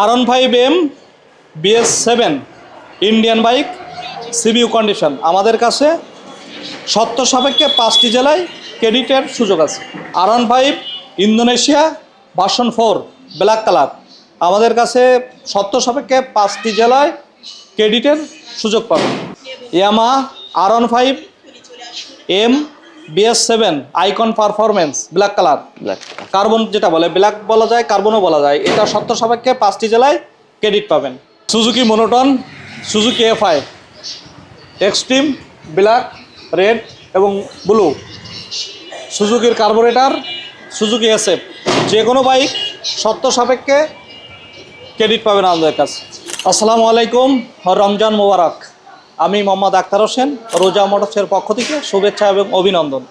R one five M BS seven Indian bike CBU condition আমাদের কাছে সত্য সাপেক্ষে পাঁচটি জেলায় ক্রেডিটের সুযোগ আছে। R one five Indonesia version four black colour আমাদের কাছে সত্য সাপেক্ষে পাঁচটি জেলায় ক্রেডিটের সুযোগ পাবেন Yamaha R one five M BS seven icon performance black colour black carbon যেটা বলে ব্ল্যাক বলা যায় কার্বনও বলা যায়। এটা সত্য সাপেক্ষে পাঁচটি জেলায় ক্রেডিট পাবেন। Suzuki monotone Suzuki FI extreme black red এবং ব্লু সুজুকির কার্বোরেটার সুজুকি এসএফ যে কোনো বাইক সত্য সাপেক্ষে ক্রেডিট পাবেন আমাদের কাছে। আসসালামু আলাইকুম রমজান মোবারক। আমি মোহাম্মদ আক্তার হোসেন রোজা মোটরসের পক্ষ থেকে শুভেচ্ছা এবং অভিনন্দন।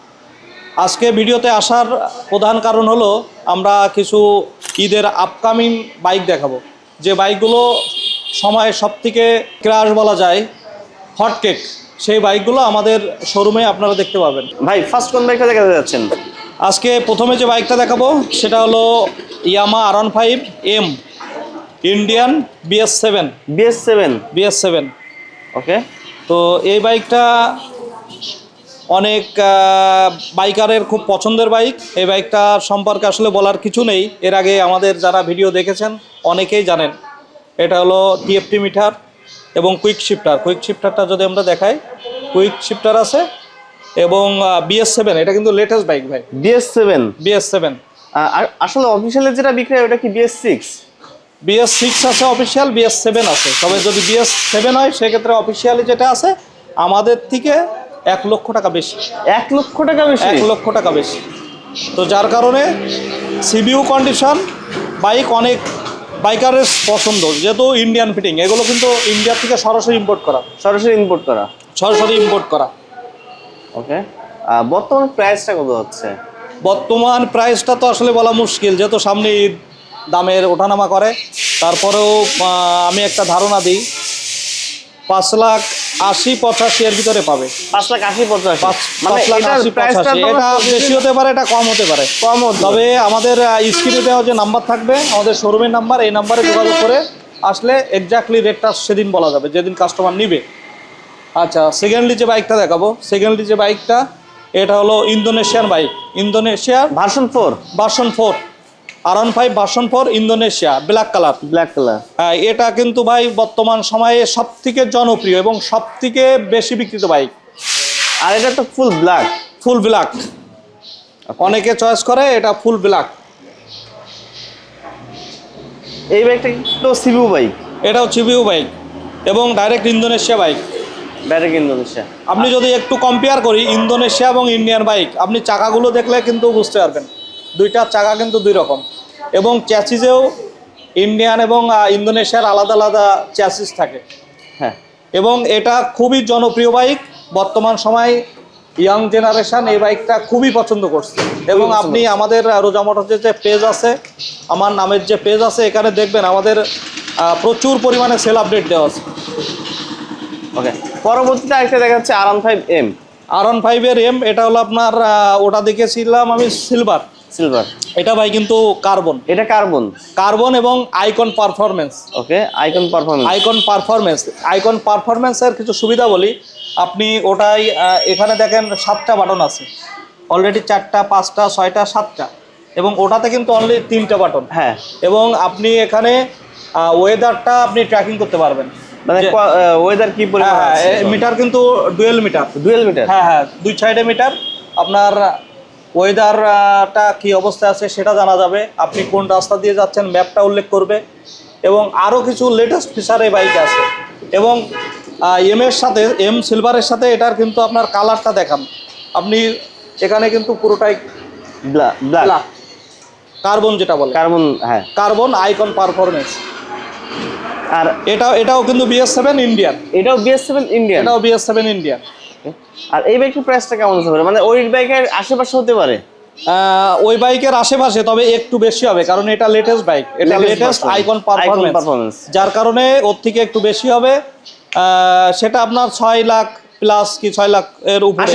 আজকে ভিডিওতে আসার প্রধান কারণ হলো আমরা কিছু ঈদের আপকামিং বাইক দেখাবো। যে বাইকগুলো সময় সব থেকে ক্রাশ বলা যায় হটকেক সেই বাইকগুলো আমাদের শোরুমে আপনারা দেখতে পাবেন। ভাই ফার্স্ট কোন বাইকটা দেখাতে যাচ্ছেন? আজকে প্রথমে যে বাইকটা দেখাবো সেটা হলো Yamaha R one five M Indian BS seven BS seven BS seven okay? তো এই বাইকটা অনেক বাইকারের খুব পছন্দের বাইক। এই বাইকটা সম্পর্কে আসলে বলার কিছু নেই। এর আগে আমাদের যারা ভিডিও দেখেছেন অনেকেই জানেন। এটা হলো টিএফটি মিটার এবং কুইক শিফটার। কুইক শিফটারটা যদি আমরা দেখাই কুইক শিফটার আছে এবং বিএস সেভেন। এটা কিন্তু লেটেস্ট বাইক ভাই। BS seven. BS seven. আসলে অফিসিয়ালি যেটা বিক্রি হয় ওটা কি বিএস সিক্স? বিএস সিক্স আছে অফিসিয়াল বিএস সেভেন আছে। তবে যদি বিএস সেভেন হয় সেক্ষেত্রে অফিসিয়ালি যেটা আছে আমাদের থেকে এক লক্ষ টাকা বেশি। এক লক্ষ টাকা বেশি? এক লক্ষ টাকা বেশি। তো যার কারণে সিবিউ কন্ডিশন বাইক অনেক বাইকারের পছন্দ যেহেতু ইন্ডিয়ান ফিটিং এগুলো কিন্তু ইন্ডিয়া থেকে সরাসরি ইম্পোর্ট করা। সরাসরি ইম্পোর্ট করা? সরাসরি ইম্পোর্ট করা। ওকে বর্তমান প্রাইসটা কত হচ্ছে? বর্তমান প্রাইসটা তো আসলে বলা মুশকিল যেহেতু সামনে ঈদ দামের ওঠানামা করে। তারপরেও আমি একটা ধারণা দিই পাঁচ লাখ আশি পঁচাশি এর ভিতরে পাবে। পাঁচ লাখ আশি পঞ্চাশ পাঁচ মানে লাখ আশি পঁচাশি এটা বেশি হতে পারে এটা কম হতে পারে। কম তবে আমাদের স্ক্রিনে দেওয়া যে নাম্বার থাকবে আমাদের শোরুমের নাম্বার এই নাম্বারে যোগাযোগ করে আসলে এক্স্যাক্টলি রেটটা সেদিন বলা যাবে যেদিন কাস্টমার নিবে। আচ্ছা সেকেন্ডলি যে বাইকটা দেখাবো সেকেন্ডলি যে বাইকটা এটা হলো ইন্দোনেশিয়ান বাইক ইন্দোনেশিয়ার version four. Version four. R one five version four Indonesia black colour black colour হ্যাঁ, এটা কিন্তু ভাই বর্তমান সময়ে সব থেকে জনপ্রিয় এবং সব থেকে বেশি বিক্রিত বাইক আর এটা তো ফুল ব্ল্যাক ফুল ব্ল্যাক অনেকে চয়েস করে এটা ফুল ব্ল্যাক এই বাইকটা তো সিবু বাইক এটাও চিবিউ বাইক এবং direct Indonesia bike direct Indonesia আপনি যদি একটু কম্পেয়ার করি ইন্দোনেশিয়া এবং ইন্ডিয়ান বাইক আপনি চাকাগুলো দেখলে কিন্তু বুঝতে পারবেন। দুইটার চাকা কিন্তু দুই রকম। এবং চ্যাসিসেও ইন্ডিয়ান এবং ইন্দোনেশিয়ার আলাদা আলাদা চ্যাসিস থাকে। হ্যাঁ। এবং এটা খুবই জনপ্রিয় বাইক। বর্তমান সময় ইয়াং জেনারেশন এই বাইকটা খুবই পছন্দ করছে। এবং আপনি আমাদের রোজা মোটরসের যে পেজ আছে আমার নামের যে পেজ আছে এখানে দেখবেন আমাদের প্রচুর পরিমাণে সেল আপডেট দেওয়া আছে। ওকে। পরবর্তীতে আরেকটা দেখা যাচ্ছে R one five M R one ফাইভের এম এটা হলো আপনার ওটা দেখেছিলাম আমি সিলভার সিলভার এটা ভাই কিন্তু কার্বন এটা কার্বন কার্বন এবং icon performance okay icon performance icon performance icon পারফরমেন্সের কিছু সুবিধা বলি। আপনি ওটাই এখানে দেখেন সাতটা বাটন আছে। অলরেডি চারটা পাঁচটা ছয়টা সাতটা। এবং ওটাতে কিন্তু অনলি তিনটা বাটন হ্যাঁ। এবং আপনি এখানে ওয়েদারটা আপনি ট্র্যাকিং করতে পারবেন। মানে ওয়েদার কি পরিমাণ হ্যাঁ হ্যাঁ মিটার কিন্তু ডুয়েল মিটার ডুয়েল মিটার হ্যাঁ হ্যাঁ দুই সাইডে মিটার আপনার ওয়েদারটা কি অবস্থায় আছে সেটা জানা যাবে। আপনি কোন রাস্তা দিয়ে যাচ্ছেন ম্যাপটা উল্লেখ করবে। এবং আরও কিছু লেটেস্ট ফিচার এই বাইকে আছে। এবং এম এর সাথে এম সিলভারের সাথে এটার কিন্তু আপনার কালারটা দেখান। আপনি এখানে কিন্তু পুরোটাই ব্ল্যাক কার্বন যেটা বলে। কার্বন হ্যাঁ। কার্বন আইকন পারফরমেন্স আর এটাও এটাও কিন্তু বিএস সেভেন ইন্ডিয়ান এটাও বিএস সেভেন ইন্ডিয়ান এটাও বিএস সেভেন ইন্ডিয়ান আর এই বাইকের প্রাইসটা কেমন হতে পারে? মানে ওই বাইকের আশেপাশে হতে পারে? ওই বাইকের আশেপাশে তবে একটু বেশি হবে কারণ এটা লেটেস্ট বাইক এটা লেটেস্ট আইকন পারফরমেন্স যার কারণে ওর থেকে একটু বেশি হবে। সেটা আপনার ছয় লাখ প্লাস কি ছয় লাখ এর উপরে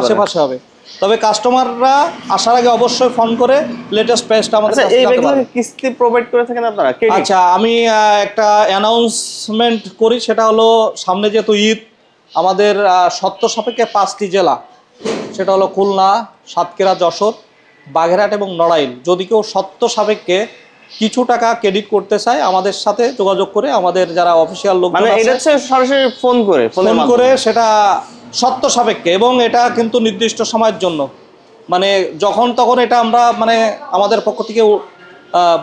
আশেপাশে হবে। তবে কাস্টমাররা আসার আগে অবশ্যই ফোন করে লেটেস্ট প্রাইসটা আমাদের আচ্ছা এই। কিস্তি প্রোভাইড করে থাকেন আপনারা? আচ্ছা আমি একটা অ্যানাউন্সমেন্ট করি সেটা হলো সামনে যেহেতু ঈদ আমাদের সত্য সাপেক্ষে পাঁচটি জেলা। সেটা হলো খুলনা সাতক্ষীরা যশোর বাগেরহাট এবং নড়াইল। যদি কেউ সত্য সাপেক্ষে কিছু টাকা ক্রেডিট করতে চায় আমাদের সাথে যোগাযোগ করে আমাদের যারা অফিসিয়াল লোক মানে এটা হচ্ছে সরাসরি ফোন করে ফোন করে সেটা সত্য সাপেক্ষে এবং এটা কিন্তু নির্দিষ্ট সময়ের জন্য। মানে যখন তখন এটা আমরা মানে আমাদের পক্ষ থেকে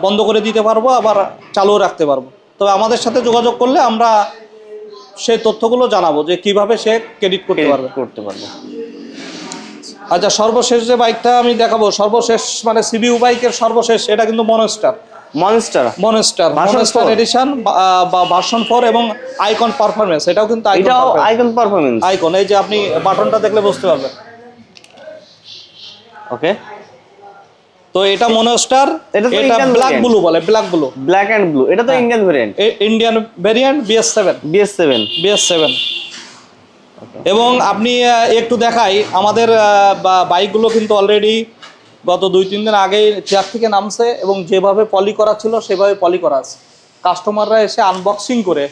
বন্ধ করে দিতে পারব আবার চালু রাখতে পারব। তবে আমাদের সাথে যোগাযোগ করলে আমরা সেই তথ্যগুলো জানাব যে কীভাবে সে ক্রেডিট করতে পারবে। করতে পারবে। আচ্ছা সর্বশেষ যে বাইকটা আমি দেখাবো সর্বশেষ মানে সিবিউ বাইকের সর্বশেষ এটা কিন্তু monster monster monster monster edition বা ভার্সন ফোর এবং আইকন পারফরমেন্স এটাও কিন্তু এটাও আইকন আইকন পারফরমেন্স আইকন এই যে আপনি বাটনটা দেখলে বুঝতে পারবেন। ওকে তো এটা মনোস্টার এটা ব্ল্যাক ব্লু বলে black blue black and blue এটা। তো Indian variant Indian variant BS seven BS seven BS seven এবং আপনি একটু দেখাই আমাদের বাইকগুলো কিন্তু অলরেডি গত দুই তিন দিন আগেই চেয়ার থেকে নামছে এবং যেভাবে পলি করা ছিল সেভাবে পলি করা আছে। কাস্টমাররা এসে আনবক্সিং করে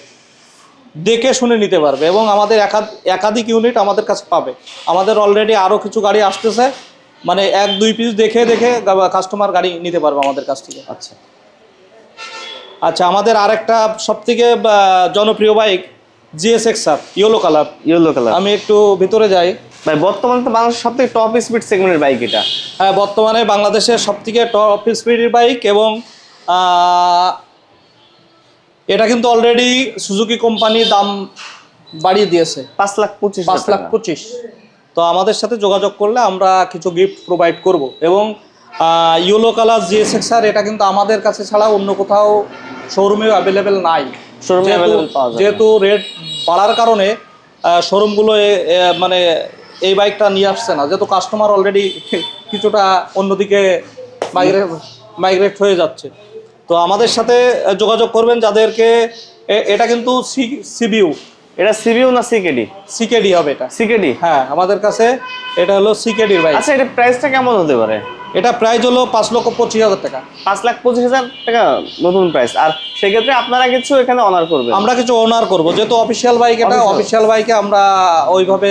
দেখে শুনে নিতে পারবে এবং আমাদের একাধ- একাধিক ইউনিট আমাদের কাছে পাবে। আমাদের অলরেডি আরও কিছু গাড়ি আসতেছে মানে এক দুই পিস দেখে দেখে কাস্টমার গাড়ি নিতে পারবে আমাদের কাছ থেকে। আচ্ছা। আচ্ছা আমাদের আরেকটা সবথেকে জনপ্রিয় bike GSX R yellow colour yellow colour আমি একটু ভিতরে যাই। ভাই বর্তমানে তো বাংলাদেশের সব থেকে টপ স্পিড সেগমেন্টের বাইক এটা। হ্যাঁ বর্তমানে বাংলাদেশের সব থেকে টপ স্পিডের বাইক এবং এটা কিন্তু অলরেডি সুজুকি কোম্পানি দাম বাড়িয়ে দিয়েছে। পাঁচ লাখ পঁচিশ পাঁচ লাখ পঁচিশ। তো আমাদের সাথে যোগাযোগ করলে আমরা কিছু গিফট প্রোভাইড করব। এবং ইয়েলো কালার জিএসএক্স আর এটা কিন্তু আমাদের কাছে ছাড়া অন্য কোথাও শোরুমে অ্যাভেলেবেল নাই। এ যেহেতু- রেট বাড়ার কারণে শোরুমগুলো মানে এই বাইকটা নিয়ে আসছে না। যেহেতু কাস্টমার অলরেডি কিছুটা অন্যদিকে মাইগ্রেট মাইগ্রেট হয়ে যাচ্ছে। তো আমাদের সাথে যোগাযোগ করবেন যাদেরকে এটা কিন্তু সি সিবিউ এটা সিবিউ না সিকেডি? সিকেডি হবে এটা। সিকেডি? হ্যাঁ আমাদের কাছে এটা হলো সিকেডির বাইক আচ্ছা এটা প্রাইসটা কেমন হতে পারে? এটা প্রাইস হলো পাঁচ লক্ষ পঁচিশ হাজার টাকা। পাঁচ লাখ পঁচিশ হাজার টাকা নতুন প্রাইস। আর সেক্ষেত্রে আপনারা কিছু এখানে অনার করবেন। আমরা কিছু অনার করব। যেহেতু অফিসিয়াল বাইক এটা। অফিসিয়াল বাইকে আমরা ওইভাবে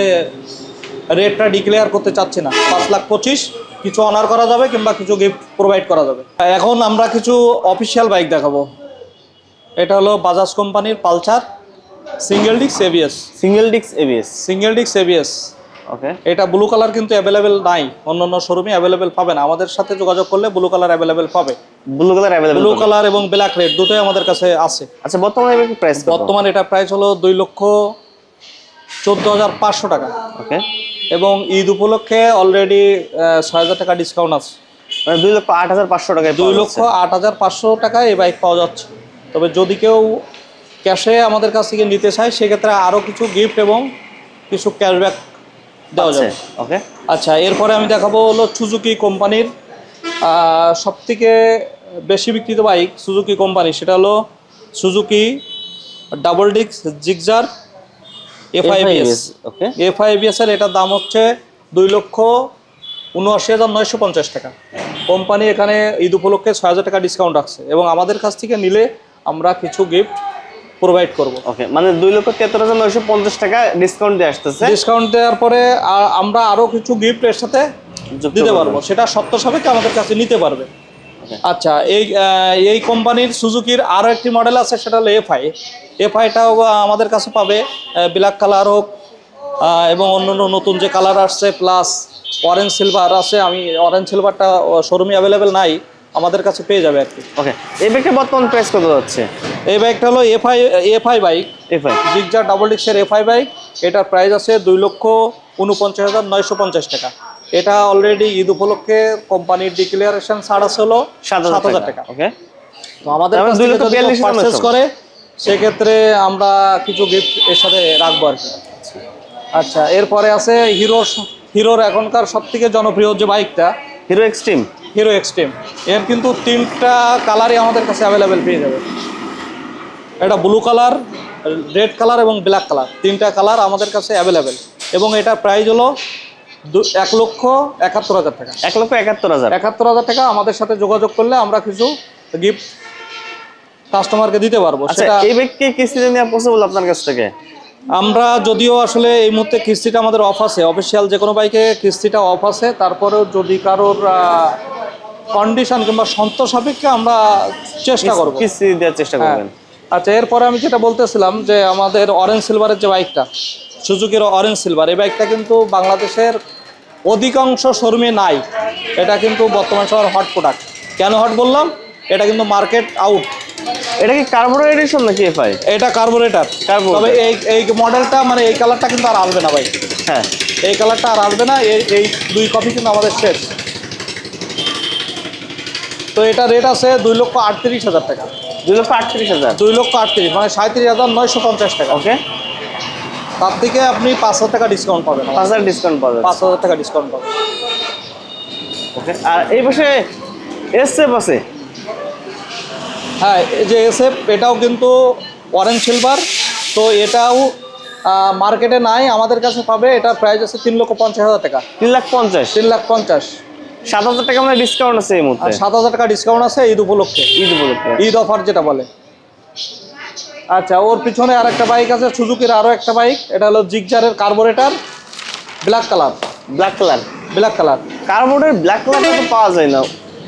রেটটা ডিক্লেয়ার করতে চাচ্ছি না। পাঁচ লাখ পঁচিশ কিছু অনার করা যাবে কিংবা কিছু গিফট প্রোভাইড করা যাবে। এখন আমরা কিছু অফিসিয়াল বাইক দেখাবো। এটা হলো বাজাজ কোম্পানির পালসার। সিঙ্গেল ডিক্স এবিএস সিঙ্গেল ডিক্স এবিএস সিঙ্গেল ডিক্স এবিএস ওকে এটা ব্লু কালার কিন্তু অ্যাভেলেবেল নাই। অন্য অন্য শোরুমে অ্যাভেলেবেল পাবে না। আমাদের সাথে যোগাযোগ করলে ব্লু কালার অ্যাভেলেবেল পাবে। Blue colour available blue colour এবং ব্ল্যাক রেড দুটোই আমাদের কাছে আছে। আচ্ছা বর্তমানে এবার কি প্রাইস বর্তমানে এটা প্রাইস হলো দুই লক্ষ চোদ্দ হাজার পাঁচশো টাকা। ওকে এবং ঈদ উপলক্ষে অলরেডি ছয় হাজার টাকা ডিসকাউন্ট আছে। মানে দুই লক্ষ আট হাজার পাঁচশো টাকায় দুই লক্ষ আট হাজার পাঁচশো টাকায় এই বাইক পাওয়া যাচ্ছে। তবে যদি কেউ ক্যাশে আমাদের কাছ থেকে নিতে চায় সেক্ষেত্রে আরও কিছু গিফট এবং কিছু ক্যাশব্যাক দেওয়া যাবে। ওকে আচ্ছা এরপরে আমি দেখাবো হলো সুজুকি কোম্পানির সব থেকে বেশি বিক্রিত বাইক সুজুকি কোম্পানি সেটা হলো সুজুকি ডাবল ডিক্স Gixxer FI ABS okay FI ABS এর এটার দাম হচ্ছে দুই লক্ষ উনআশি হাজার নয়শো পঞ্চাশ টাকা। কোম্পানি এখানে ঈদ উপলক্ষে ছয় হাজার টাকা ডিসকাউন্ট রাখছে। এবং আমাদের কাছ থেকে নিলে আমরা কিছু গিফট প্রোভাইড করব। ওকে মানে দুই লক্ষ তেত্তর হাজার নয়শো পঞ্চাশ টাকা ডিসকাউন্ট দিয়ে আসতেছে। ডিসকাউন্ট দেওয়ার পরে আমরা আরও কিছু গিফট এর সাথে দিতে পারব। সেটা সত্য সাপেক্ষে আমাদের কাছে নিতে পারবে। আচ্ছা এই এই কোম্পানির সুজুকির আরও একটি মডেল আছে সেটা হলো এফআই এফআইটাও আমাদের কাছে পাবে ব্ল্যাক কালার হোক এবং অন্য অন্য নতুন যে কালার আসছে প্লাস অরেঞ্জ সিলভার আছে আমি অরেঞ্জ সিলভারটা শোরুমে অ্যাভেলেবেল নাই আমাদের কাছে পেয়ে যাবে আর কি। ওকে এই ব্যাগটা বর্তমান প্রাইস কত যাচ্ছে? এই বাইকটা হলো FI FI bike. FI Gixxer double ডিক্সের FI bike. এটার প্রাইস আছে দুই লক্ষ উনপঞ্চাশ হাজার নয়শো পঞ্চাশ টাকা। এটা অলরেডি ঈদ উপলক্ষে কোম্পানির ডিক্লারেশন ছাড় আছে হলো সাত হাজার টাকা। ওকে তো আমাদের তার মানে পারচেস করে সেক্ষেত্রে আমরা কিছু গিফট এর সাথে রাখব আর কি। আচ্ছা এরপরে আছে হিরো হিরোর এখনকার সব থেকে জনপ্রিয় যে বাইকটা হিরো এক্সট্রিম হিরো এক্সট্রিম এর কিন্তু তিনটা কালারই আমাদের কাছে অ্যাভেলেবেল পেয়ে যাবে। এটা ব্লু কালার রেড কালার এবং ব্ল্যাক কালার তিনটা কালার আমাদের কাছে অ্যাভেলেবেল এবং এটার প্রাইস হলো এক লক্ষ একাত্তর হাজার টাকা। এক লক্ষ একাত্তর হাজার। একাত্তর হাজার টাকা আমাদের সাথে যোগাযোগ করলে আমরা কিছু গিফট কাস্টমারকে দিতে পারব। আচ্ছা সেটা এই বাইককে কিস্তিতে নেওয়া পসিবল আপনার কাছ থেকে? আমরা যদিও আসলে এই মুহূর্তে কিস্তিটা আমাদের অফ আছে। অফিসিয়াল যে কোনো বাইকে কিস্তিটা অফ আছে। তারপরেও যদি কারোর কন্ডিশন কিংবা সন্তোষ সাপেক্ষে আমরা চেষ্টা করব। কিস্তি দেওয়ার চেষ্টা হ্যাঁ। করবেন। আচ্ছা এরপরে আমি যেটা বলতেছিলাম যে আমাদের অরেঞ্জ সিলভারের যে বাইকটা সুজুকির অরেঞ্জ সিলভার এই বাইকটা কিন্তু বাংলাদেশের অধিকাংশ শোরুমে নাই। এটা কিন্তু বর্তমান সময়ের হট প্রোডাক্ট কেন হট বললাম? এটা কিন্তু মার্কেট আউট এটা কি কার্বোরেট এডিশন নাকি এফআই? এটা কার্বোরেটার। তবে এই এই মডেলটা মানে এই কালারটা কিন্তু আর আসবে না ভাই। হ্যাঁ। এই কালারটা আর আসবে না এই এই দুই কপি কিন্তু আমাদের শেষ। তো এটা রেট আছে দুই লক্ষ আটত্রিশ হাজার টাকা। দুই লক্ষ আটত্রিশ হাজার। দুই লক্ষ আটত্রিশ মানে সাঁত্রিশ হাজার নয়শো পঞ্চাশ টাকা। ওকে। তার থেকে আপনি পাঁচ হাজার টাকা ডিসকাউন্ট পাবেন। পাঁচ হাজার ডিসকাউন্ট যাবে পাঁচ হাজার টাকা ডিসকাউন্ট পাবেন। ওকে আর এই পাশে এসএফ আছে? হ্যাঁ এই যে এসএফ এটাও কিন্তু অরেঞ্জ সিলভার তো এটাও মার্কেটে নাই আমাদের কাছে পাবে এটার প্রাইস আছে তিন লক্ষ পঞ্চাশ হাজার টাকা। তিন লাখ পঞ্চাশ। তিন লাখ পঞ্চাশ। সাত হাজার টাকা মানে ডিসকাউন্ট আছে এই মুহূর্তে? সাত হাজার টাকা ডিসকাউন্ট আছে ঈদ উপলক্ষে। ঈদ উপলক্ষে। ঈদ অফার যেটা বলে। আচ্ছা ওর পিছনে আর একটা বাইক আছে সুজুকির আরও একটা বাইক এটা হলো জিগজারের carburettor black colour black colour black colour কার্বোর্ডের black কালারটা তো পাওয়া যায় না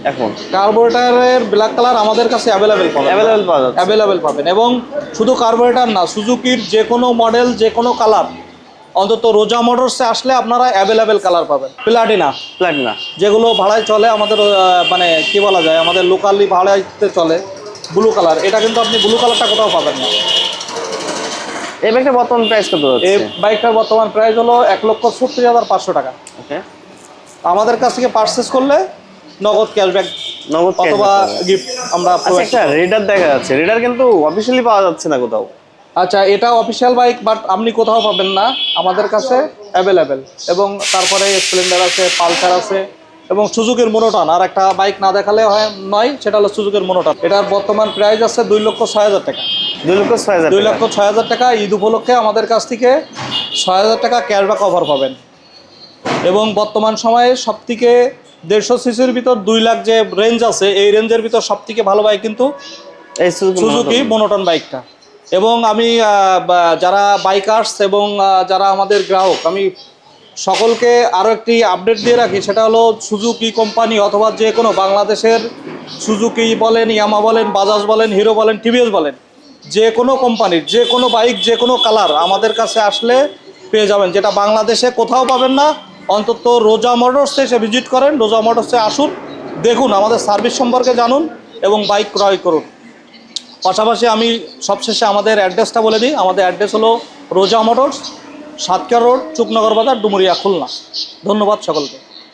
এখন। কার্বোরেটারের ব্ল্যাক কালার আমাদের কাছে অ্যাভেলেবেল পাবেন। অ্যাভেলেবেল পাওয়া যাচ্ছে। অ্যাভেলেবেল পাবেন। এবং শুধু কার্বোরেটার না সুজুকির যে কোনো মডেল যে কোনো কালার অন্তত রোজা মোটরসে আসলে আপনারা অ্যাভেলেবেল কালার পাবেন। প্লাটিনা প্লাটিনা যেগুলো ভাড়ায় চলে আমাদের মানে কি বলা যায় আমাদের লোকালি ভাড়াইতে চলে ব্লু কালার এটা কিন্তু আপনি ব্লু কালারটা কোথাও পাবেন না। এই ব্যাগটা বর্তমান প্রাইস কত এই বাইকটার বর্তমান প্রাইস হলো এক লক্ষ সত্তর হাজার পাঁচশো টাকা। ওকে আমাদের কাছ থেকে পারচেস করলে নগদ ক্যাশব্যাক নগদ অথবা গিফট আমরা আচ্ছা একটা রেডার দেখা যাচ্ছে। রেডার কিন্তু অফিসিয়ালি পাওয়া যাচ্ছে না কোথাও। আচ্ছা এটা অফিসিয়াল বাইক বাট আপনি কোথাও পাবেন না। আমাদের কাছে অ্যাভেলেবেল এবং তারপরে স্প্লেন্ডার আছে পালসার আছে এবং সুজুকের মোনোটন আর একটা বাইক না দেখালে হয় নয় সেটা হলো সুজুকের মোনোটন এটার বর্তমান প্রাইস আছে দুই লক্ষ ছয় হাজার টাকা। দুই লক্ষ ছয় হাজার দুই লক্ষ ছয় হাজার টাকা ঈদ উপলক্ষে আমাদের কাছ থেকে ছয় হাজার টাকা ক্যাশব্যাক অফার পাবেন। এবং বর্তমান সময়ে সব থেকে দেড়শো সিসির ভিতর দুই লাখ যে রেঞ্জ আছে এই রেঞ্জের ভিতর সব থেকে ভালো বাইক কিন্তু সুজুকি মোনোটন বাইকটা এবং আমি যারা বাইকার্স এবং যারা আমাদের গ্রাহক, আমি সকলকে আরও একটি আপডেট দিয়ে রাখি, সেটা হলো সুজুকি কোম্পানি অথবা যে কোনো বাংলাদেশের সুজুকি বলেন, ইয়ামা বলেন, বাজাজ বলেন, হিরো বলেন, টিভিএস বলেন, যে কোনো কোম্পানির যে কোনো বাইক যে কোনো কালার আমাদের কাছে আসলে পেয়ে যাবেন, যেটা বাংলাদেশে কোথাও পাবেন না। অন্তত রোজা মোটরসে এসে ভিজিট করেন, রোজা মোটরসে আসুন, দেখুন, আমাদের সার্ভিস সম্পর্কে জানুন এবং বাইক ক্রয় করুন। পাশাপাশি আমি সবশেষে আমাদের অ্যাড্রেসটা বলে দিই। আমাদের অ্যাড্রেস হলো রোজা মোটরস সাতকা রোড, চুকনগর বাজার, ডুমুরিয়া, খুলনা। ধন্যবাদ সকলকে।